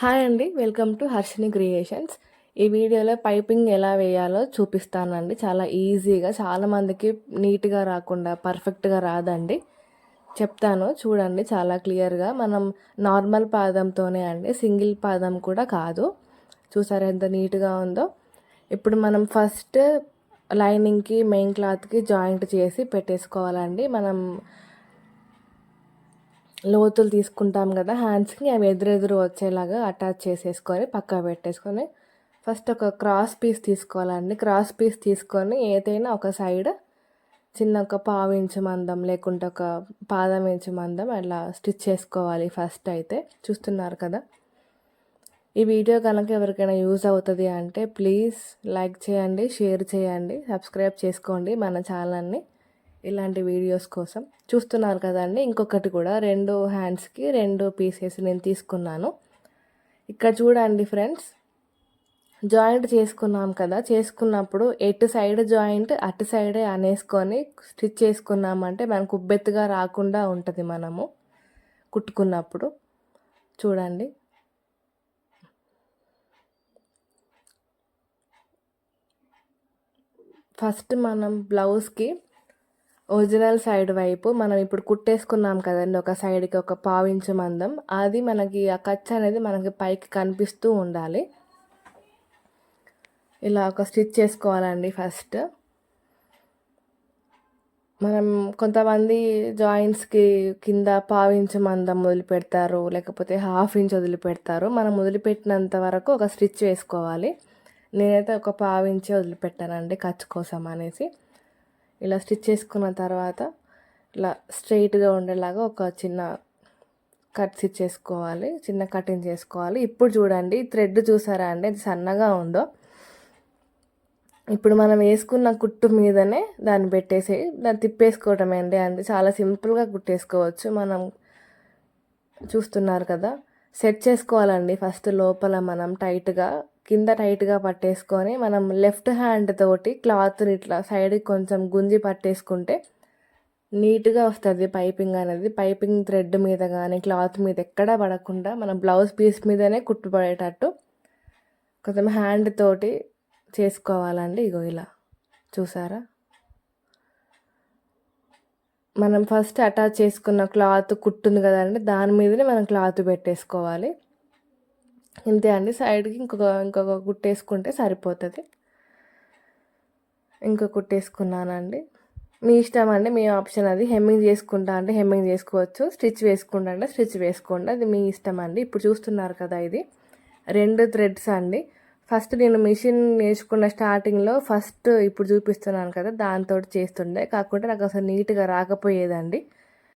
Hi అండి welcome to Harshini creations. ఈ వీడియోలో పైపింగ్ ఎలా వేయాలో చూపిస్తానండి. చాలా ఈజీగా చాలామందికి నీట్గా రాకుండా పర్ఫెక్ట్గా రాదండి. చెప్తాను చూడండి చాలా క్లియర్గా. మనం నార్మల్ పాదంతోనే అండి సింగిల్ పాదం కూడా కాదు. చూసారా ఎంత నీట్గా ఉందో? ఇప్పుడు మనం ఫస్ట్ లైనింగ్కి మెయిన్ క్లాత్కి జాయింట్ చేసి పెట్టేసుకోవాలండి. మనం లోతులు తీసుకుంటాం కదా హ్యాండ్స్కి అవి ఎదురెదురు వచ్చేలాగా అటాచ్ చేసేసుకొని పక్క పెట్టేసుకొని ఫస్ట్ ఒక క్రాస్ పీస్ తీసుకోవాలండి క్రాస్ పీస్ తీసుకొని ఏదైనా ఒక సైడ్ చిన్న ఒక పావు ఇంచు మందం లేకుంటే ఒక పాదం ఇంచు మందం అట్లా స్టిచ్ చేసుకోవాలి ఫస్ట్ అయితే. చూస్తున్నారు కదా? ఈ వీడియో కనుక ఎవరికైనా యూజ్ అవుతుంది అంటే ప్లీజ్ లైక్ చేయండి షేర్ చేయండి సబ్స్క్రైబ్ చేసుకోండి మన ఛానల్ని ఇలాంటి వీడియోస్ కోసం చూస్తున్నారు కదండి. ఇంకొకటి కూడా రెండు హ్యాండ్స్కి రెండు పీసెస్ నేను తీసుకున్నాను. ఇక్కడ చూడండి ఫ్రెండ్స్ జాయింట్ చేసుకున్నాం కదా. చేసుకున్నప్పుడు ఎటు సైడ్ జాయింట్ అటు సైడే అనేసుకొని స్టిచ్ చేసుకున్నామంటే మనకు ఉబ్బెత్తుగా రాకుండా ఉంటుంది మనము కుట్టుకున్నప్పుడు. చూడండి. ఫస్ట్ మనం బ్లౌజ్కి ఒరిజినల్ సైడ్ వైపు మనం ఇప్పుడు కుట్టేసుకున్నాం కదండి ఒక సైడ్కి ఒక పావించు మందం. అది మనకి ఆ ఖర్చు అనేది మనకి పైకి కనిపిస్తూ ఉండాలి. ఇలా ఒక స్టిచ్ చేసుకోవాలండి ఫస్ట్. మనం కొంతమంది జాయింట్స్కి కింద పావించు మందం వదిలిపెడతారు లేకపోతే హాఫ్ ఇంచ్ వదిలిపెడతారు. మనం వదిలిపెట్టినంత వరకు ఒక స్టిచ్ వేసుకోవాలి. నేనైతే ఒక పావించే వదిలిపెట్టానండి ఖర్చు కోసం అనేసి. ఇలా స్టిచ్ చేసుకున్న తర్వాత ఇలా స్ట్రైట్గా ఉండేలాగా ఒక చిన్న కట్ స్టిచ్ చేసుకోవాలి చిన్న కటింగ్ చేసుకోవాలి. ఇప్పుడు చూడండి థ్రెడ్ చూసారా అండి? అది సన్నగా ఉందో. ఇప్పుడు మనం వేసుకున్న కుట్టు మీదనే దాన్ని పెట్టేసి దాన్ని తిప్పేసుకోవటమే అండి. అంటే చాలా సింపుల్గా కుట్టేసుకోవచ్చు. మనం చూస్తున్నారు కదా సెట్ చేసుకోవాలండి. ఫస్ట్ లోపల మనం టైట్గా కింద టైట్గా పట్టేసుకొని మనం లెఫ్ట్ హ్యాండ్ తోటి క్లాత్ని ఇట్లా సైడ్కి కొంచెం గుంజి పట్టేసుకుంటే నీట్గా వస్తుంది పైపింగ్ అనేది. పైపింగ్ థ్రెడ్ మీద కానీ క్లాత్ మీద ఎక్కడా పడకుండా మనం బ్లౌజ్ పీస్ మీదనే కుట్టుపడేటట్టు కొంచెం హ్యాండ్ తోటి చేసుకోవాలండి. ఇగో ఇలా. చూసారా? మనం ఫస్ట్ అటాచ్ చేసుకున్న క్లాత్ కుట్టుంది కదండి. దాని మీదనే మనం క్లాత్ పెట్టేసుకోవాలి. ఇంతే అండి. సైడ్కి ఇంకొక ఇంకొక కుట్టేసుకుంటే సరిపోతుంది. ఇంకో కుట్టేసుకున్నానండి. మీ ఇష్టం అండి మీ ఆప్షన్ అది. హెమ్మింగ్ చేసుకుంటా అంటే హెమ్మింగ్ చేసుకోవచ్చు. స్టిచ్ వేసుకుంటా అంటే స్టిచ్ వేసుకోండి. అది మీ ఇష్టం అండి. ఇప్పుడు చూస్తున్నారు కదా ఇది. రెండు థ్రెడ్స్ అండి. ఫస్ట్ నేను మిషన్ నేర్చుకున్న స్టార్టింగ్లో ఫస్ట్ ఇప్పుడు చూపిస్తున్నాను కదా దాంతో చేస్తుండే. కాకుంటే నాకు అసలు నీట్గా రాకపోయేదండి.